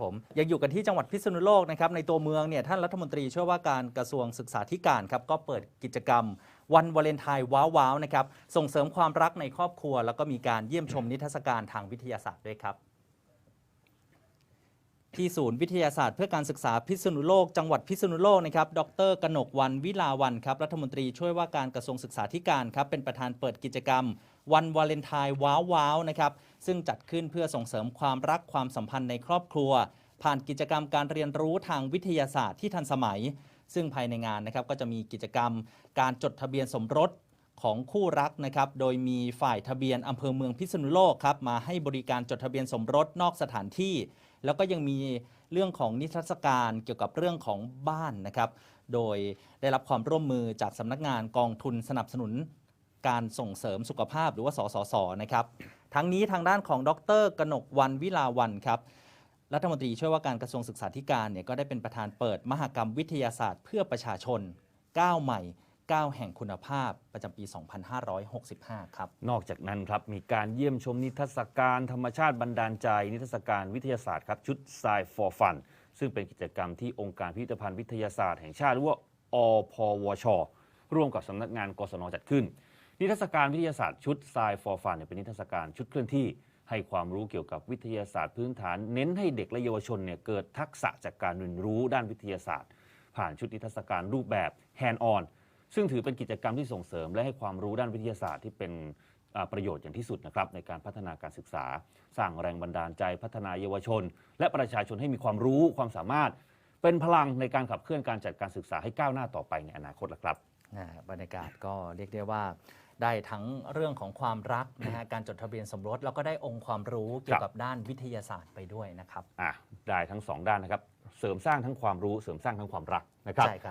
ผมยังอยู่กันที่จังหวัดพิษณุโลกนะครับในตัวเมืองเนี่ยท่านรัฐมนตรีช่วยว่าการกระทรวงศึกษาธิการครับก็เปิดกิจกรรม วันวาเลนไทน์ว้าวๆนะครับส่งเสริมความรักในครอบครัว แล้วก็มีการเยี่ยมชมนิทรรศการทางวิทยาศาสตร์ด้วยครับ ที่ศูนย์วิทยาศาสตร์เพื่อการศึกษาพิษณุโลก จังหวัดพิษณุโลกนะครับ ดรกนกวันวิลาวันครับ รัฐมนตรีช่วยว่าการกระทรวงศึกษาธิการครับ เป็นประธานเปิดกิจกรรม วันวาเลนไทน์ว้าวว้าวนะครับ ซึ่งจัดขึ้นเพื่อส่งเสริมความรักความสัมพันธ์ในครอบครัว ผ่านกิจกรรมการเรียนรู้ทางวิทยาศาสตร์ที่ทันสมัย ซึ่งภายในงานนะครับก็จะมีกิจกรรม การจดทะเบียนสมรส ของคู่รักนะครับ โดยมีฝ่ายทะเบียนอำเภอเมืองพิษณุโลกครับมาให้บริการจดทะเบียนสมรสนอกสถานที่ แล้วก็ยังมีเรื่องของนิทรรศการเกี่ยวกับเรื่องของบ้านนะครับ โดยได้รับความร่วมมือจากสำนักงานกองทุนสนับสนุนการส่งเสริมสุขภาพหรือว่าสสสนะครับ ทั้งนี้ทางด้านของดรกนกวันวิลาวันครับรัฐมนตรีช่วยว่าการกระทรวงศึกษาธิการเนี่ยก็ได้เป็นประธานเปิดมหกรรมวิทยาศาสตร์เพื่อประชาชน9ใหม่ 9 แห่งคุณภาพประจำปี 2565 ครับ นอกจากนั้นครับ มีการเยี่ยมชมนิทรรศการธรรมชาติบันดาลใจ นิทรรศการวิทยาศาสตร์ครับ ชุด Science for Fun ซึ่งเป็นกิจกรรมที่องค์การพิพิธภัณฑ์วิทยาศาสตร์แห่งชาติหรือว่าอพวช ร่วมกับสำนักงานกศนจัดขึ้น นิทรรศการวิทยาศาสตร์ชุด Science for Fun เนี่ยเป็นนิทรรศการชุดเคลื่อนที่ ให้ความรู้เกี่ยวกับวิทยาศาสตร์พื้นฐาน เน้นให้เด็กและเยาวชนเนี่ยเกิดทักษะจากการเรียนรู้ด้านวิทยาศาสตร์ ผ่านชุดนิทรรศการรูปแบบ Hand on ซึ่งถือเป็นกิจกรรมที่ส่งเสริม และให้ความรู้ด้านวิทยาศาสตร์ที่เป็นอ่าประโยชน์อย่างที่สุดนะครับในการพัฒนาการศึกษา สร้างแรงบันดาลใจพัฒนาเยาวชน และประชาชนให้มีความรู้ความสามารถ เป็นพลังในการขับเคลื่อนการจัดการศึกษาให้ก้าวหน้าต่อไปในอนาคตละครับนะฮะบรรยากาศก็เรียกได้ว่าได้ทั้งเรื่องของความรักนะฮะการจดทะเบียนสมรสแล้วก็ได้องค์ความรู้เกี่ยวกับด้านวิทยาศาสตร์ไปด้วยนะครับอะได้ทั้งสองด้านนะครับ เสริมสร้างทั้งความรู้เสริมสร้างทั้งความรักนะครับใช่ครับ